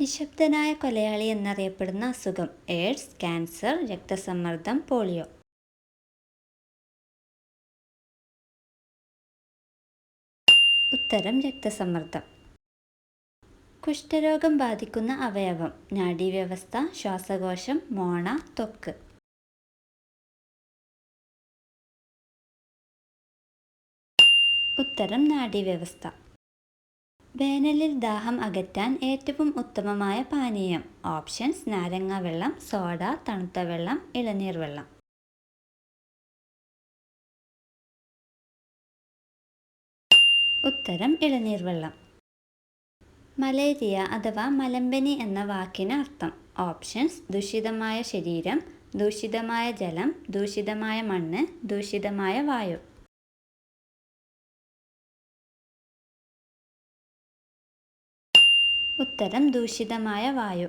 നിശബ്ദനായ കൊലയാളി എന്നറിയപ്പെടുന്ന അസുഖം എയ്ഡ്സ് ക്യാൻസർ രക്തസമ്മർദ്ദം പോളിയോ. ഉത്തരം രക്തസമ്മർദ്ദം. കുഷ്ഠരോഗം ബാധിക്കുന്ന അവയവം നാഡീവ്യവസ്ഥ ശ്വാസകോശം മോണ തൊക്ക് ഉത്തരം നാഡീവ്യവസ്ഥ. വേനലിൽ ദാഹം അകറ്റാൻ ഏറ്റവും ഉത്തമമായ പാനീയം. ഓപ്ഷൻസ് നാരങ്ങ വെള്ളം സോഡ തണുത്ത വെള്ളം ഇളനീർ വെള്ളം. ഉത്തരം ഇളനീർ വെള്ളം. മലേറിയ അഥവാ മലമ്പനി എന്ന വാക്കിന് അർത്ഥം. ഓപ്ഷൻസ് ദൂഷിതമായ ശരീരം ദൂഷിതമായ ജലം ദൂഷിതമായ മണ്ണ് ദൂഷിതമായ വായു. ഉത്തരം ദൂഷിതമായ വായു.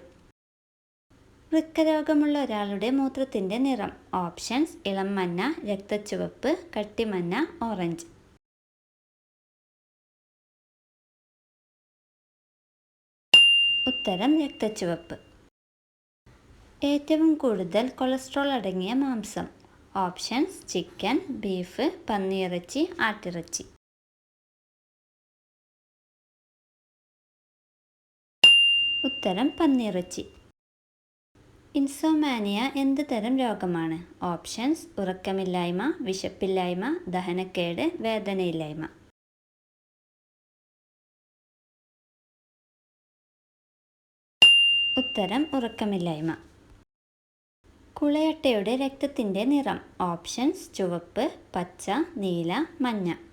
വൃക്കരോഗമുള്ള ഒരാളുടെ മൂത്രത്തിന്റെ നിറം. ഓപ്ഷൻസ് ഇളം മഞ്ഞ രക്തച്ചുവപ്പ് കട്ടിമഞ്ഞ ഓറഞ്ച്. ഉത്തരം രക്തച്ചുവപ്പ്. ഏറ്റവും കൂടുതൽ കൊളസ്ട്രോൾ അടങ്ങിയ മാംസം. ഓപ്ഷൻസ് ചിക്കൻ ബീഫ് പന്നിയിറച്ചി ആട്ടിറച്ചി. ഉത്തരം പന്നിയിറച്ചി. ഇൻസോമാനിയ എന്ത് തരം രോഗമാണ്? ഓപ്ഷൻസ് ഉറക്കമില്ലായ്മ വിശപ്പില്ലായ്മ ദഹനക്കേട് വേദനയില്ലായ്മ. ഉത്തരം ഉറക്കമില്ലായ്മ. കുളയട്ടയുടെ രക്തത്തിന്റെ നിറം. ഓപ്ഷൻസ് ചുവപ്പ് പച്ച നീല മഞ്ഞ.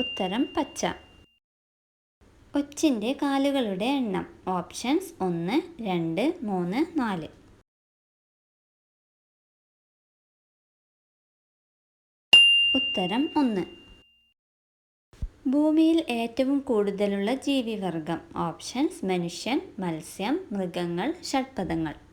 ഉത്തരം പച്ച. ഒച്ചിന്റെ കാലുകളുടെ എണ്ണം. ഓപ്ഷൻസ് ഒന്ന് രണ്ട് മൂന്ന് നാല്. ഉത്തരം ഒന്ന്. ഭൂമിയിൽ ഏറ്റവും കൂടുതലുള്ള ജീവിവർഗം. ഓപ്ഷൻസ് മനുഷ്യൻ മത്സ്യം മൃഗങ്ങൾ ഷഡ്പദങ്ങൾ.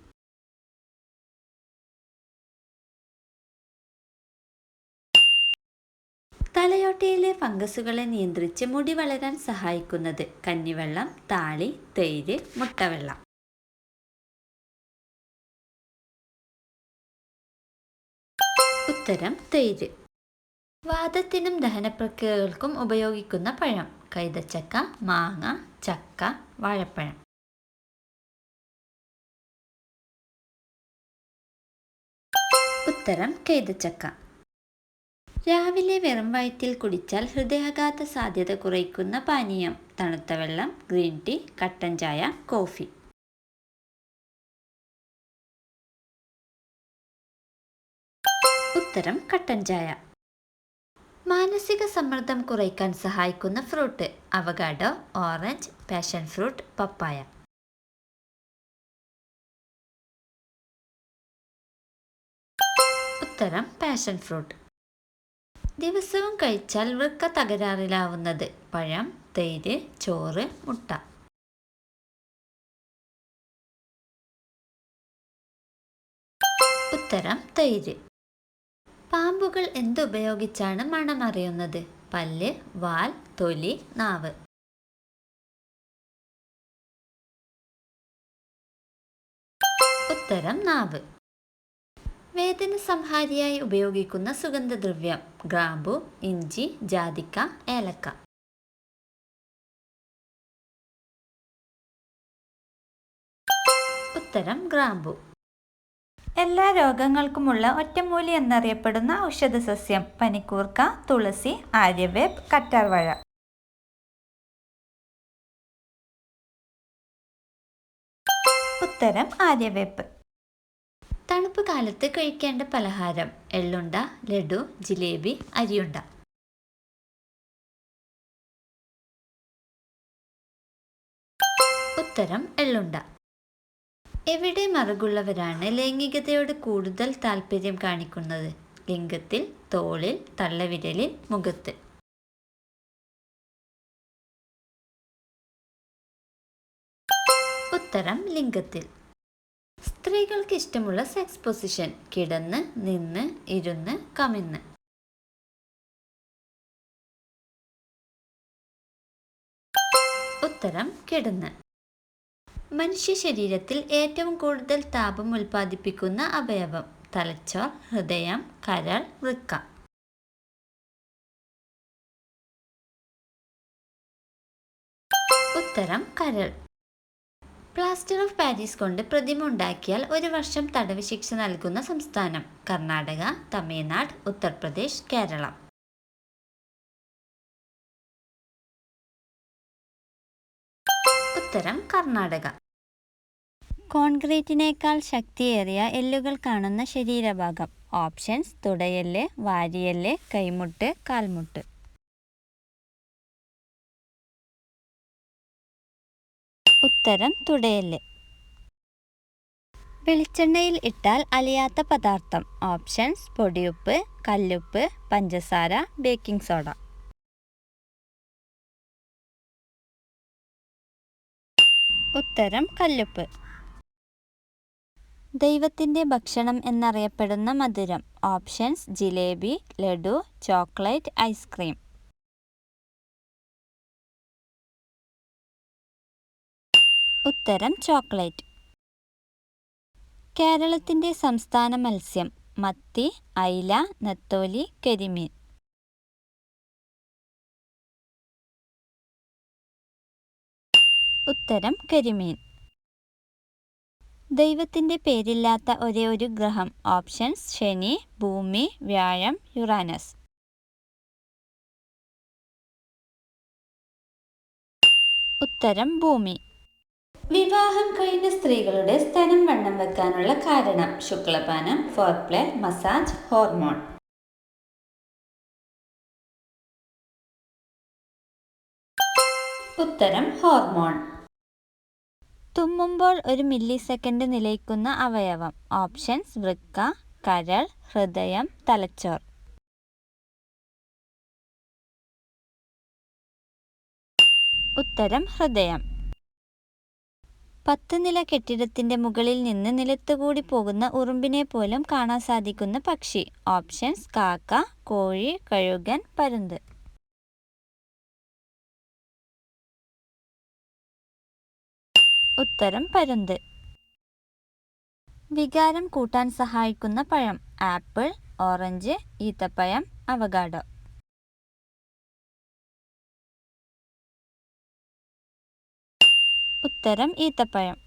തലയോട്ടയിലെ ഫംഗസുകളെ നിയന്ത്രിച്ച് മുടി വളരാൻ സഹായിക്കുന്നത് കഞ്ഞിവെള്ളം താളി തൈര് മുട്ടവെള്ളം. ഉത്തരം തൈര് വാദത്തിനും ദഹനപ്രക്രിയകൾക്കും ഉപയോഗിക്കുന്ന പഴം. കൈതച്ചക്ക മാങ്ങ ചക്ക വാഴപ്പഴം. ഉത്തരം കൈതച്ചക്ക. രാവിലെ വെറും വയറ്റിൽ കുടിച്ചാൽ ഹൃദയാഘാത സാധ്യത കുറയ്ക്കുന്ന പാനീയം തണുത്ത വെള്ളം ഗ്രീൻ ടീ കട്ടൻ ചായ കോഫി. ഉത്തരം കട്ടൻ ചായ. മാനസിക സമ്മർദ്ദം കുറയ്ക്കാൻ സഹായിക്കുന്ന fruit avocado orange passion fruit papaya. ഉത്തരം പാഷൻ ഫ്രൂട്ട്. ദിവസവും കഴിച്ചാൽ വൃക്ക തകരാറിലാവുന്നത്. പഴം തൈര് ചോറ് മുട്ട. ഉത്തരം തൈര്. പാമ്പുകൾ എന്തുപയോഗിച്ചാണ് മണമറിയുന്നത്? പല്ല് വാൽ തൊലി നാവ്. ഉത്തരം നാവ്. വേദന സംഹാരിയായി ഉപയോഗിക്കുന്ന സുഗന്ധദ്രവ്യം ഗ്രാമ്പു ഇഞ്ചി ജാതിക്ക ഏലക്ക. ഉത്തരം ഗ്രാമ്പു. എല്ലാ രോഗങ്ങൾക്കുമുള്ള ഒറ്റമൂലി എന്നറിയപ്പെടുന്ന ഔഷധ സസ്യം പനിക്കൂർക്ക തുളസി ആര്യവേപ്പ് കറ്റാർവാഴ. ഉത്തരം ആര്യവേപ്പ്. തണുപ്പ് കാലത്ത് കഴിക്കേണ്ട പലഹാരം എള്ളുണ്ട ലഡു ജിലേബി അരിയുണ്ട. ഉത്തരം എള്ളുണ്ട. എവിടെ മറുകുള്ളവരാണ് ലൈംഗികതയോട് കൂടുതൽ താല്പര്യം കാണിക്കുന്നത്? ലിംഗത്തിൽ തോളിൽ തള്ളവിരലിൽ മുഖത്ത്. ഉത്തരം ലിംഗത്തിൽ. സ്ത്രീകൾക്ക് ഇഷ്ടമുള്ള സെക്സ് പൊസിഷൻ കിടന്ന് നിന്ന് ഇരുന്ന് കമിന്ന്. ഉത്തരം കിടന്ന്. മനുഷ്യ ശരീരത്തിൽ ഏറ്റവും കൂടുതൽ താപം ഉൽപ്പാദിപ്പിക്കുന്ന അവയവം. തലച്ചോർ ഹൃദയം കരൾ വൃക്ക. ഉത്തരം കരൾ. പ്ലാസ്റ്റർ ഓഫ് പാരീസ് കൊണ്ട് പ്രതിമ ഉണ്ടാക്കിയാൽ ഒരു വർഷം തടവ് ശിക്ഷ നൽകുന്ന സംസ്ഥാനം. കർണാടക തമിഴ്നാട് ഉത്തർപ്രദേശ് കേരളം. ഉത്തരം കർണാടക. കോൺക്രീറ്റിനേക്കാൾ ശക്തിയേറിയ എല്ലുകൾ കാണുന്ന ശരീരഭാഗം. ഓപ്ഷൻസ് തുടയെല്ല് വാരിയെല്ല് കൈമുട്ട് കാൽമുട്ട്. ഉത്തരം തുടയൽ. വെളിച്ചെണ്ണയിൽ ഇട്ടാൽ അലിയാത്ത പദാർത്ഥം. ഓപ്ഷൻസ് പൊടിയുപ്പ് കല്ലുപ്പ് പഞ്ചസാര ബേക്കിംഗ് സോഡ. ഉത്തരം കല്ലുപ്പ്. ദൈവത്തിന്റെ ഭക്ഷണം എന്നറിയപ്പെടുന്ന മധുരം. Options jalebi laddu chocolate ice cream. ഉത്തരം ചോക്ലേറ്റ്. കേരളത്തിന്റെ സംസ്ഥാന മത്സ്യം മത്തി അയില നത്തോലി കരിമീൻ. ഉത്തരം കരിമീൻ. ദൈവത്തിന്റെ പേരില്ലാത്ത ഒരേ ഒരു ഗ്രഹം ഓപ്ഷൻസ് ശനി ഭൂമി വ്യാഴം യുറാനസ്. ഉത്തരം ഭൂമി. വിവാഹം കഴിഞ്ഞ സ്ത്രീകളുടെ സ്ഥലം വണ്ണം വെക്കാനുള്ള കാരണം ശുക്ലപാനം ഫോർപ്ലേ മസാജ് ഹോർമോൺ. ഉത്തരം ഹോർമോൺ. തുമ്മുമ്പോൾ ഒരു മില്ലി സെക്കൻഡ് നിലയ്ക്കുന്ന അവയവം. ഓപ്ഷൻസ് വൃക്ക കരൾ ഹൃദയം തലച്ചോർ. ഉത്തരം ഹൃദയം. പത്ത് നില കെട്ടിടത്തിന്റെ മുകളിൽ നിന്ന് നിലത്തുകൂടി പോകുന്ന ഉറുമ്പിനെ പോലും കാണാൻ സാധിക്കുന്ന പക്ഷി. ഓപ്ഷൻസ് കാക്ക കോഴി കഴുകൻ പരുന്ത്. ഉത്തരം പരുന്ത്. വികാരം കൂട്ടാൻ സഹായിക്കുന്ന പഴം ആപ്പിൾ ഓറഞ്ച് ഈത്തപ്പഴം അവഗാഡോ ഉത്തരം ഈത്തപ്പഴം.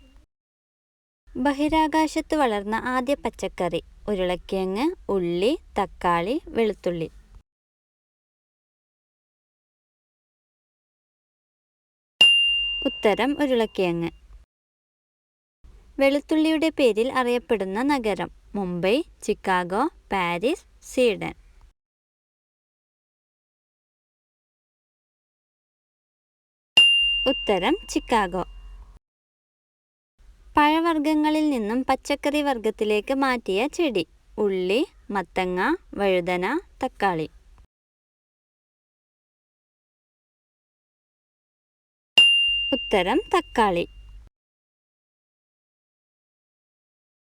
ബഹിരാകാശത്ത് വളർന്ന ആദ്യ പച്ചക്കറി ഉരുളക്കിഴങ്ങ് ഉള്ളി തക്കാളി വെളുത്തുള്ളി. ഉത്തരം ഉരുളക്കിഴങ്ങ്. വെളുത്തുള്ളിയുടെ പേരിൽ അറിയപ്പെടുന്ന നഗരം മുംബൈ ചിക്കാഗോ പാരീസ് സ്വീഡൻ. ഉത്തരം ചിക്കാഗോ. പഴവർഗങ്ങളിൽ നിന്നും പച്ചക്കറി വർഗത്തിലേക്ക് മാറ്റിയ ചെടി. ഉള്ളി മത്തങ്ങ വഴുതന തക്കാളി. ഉത്തരം തക്കാളി.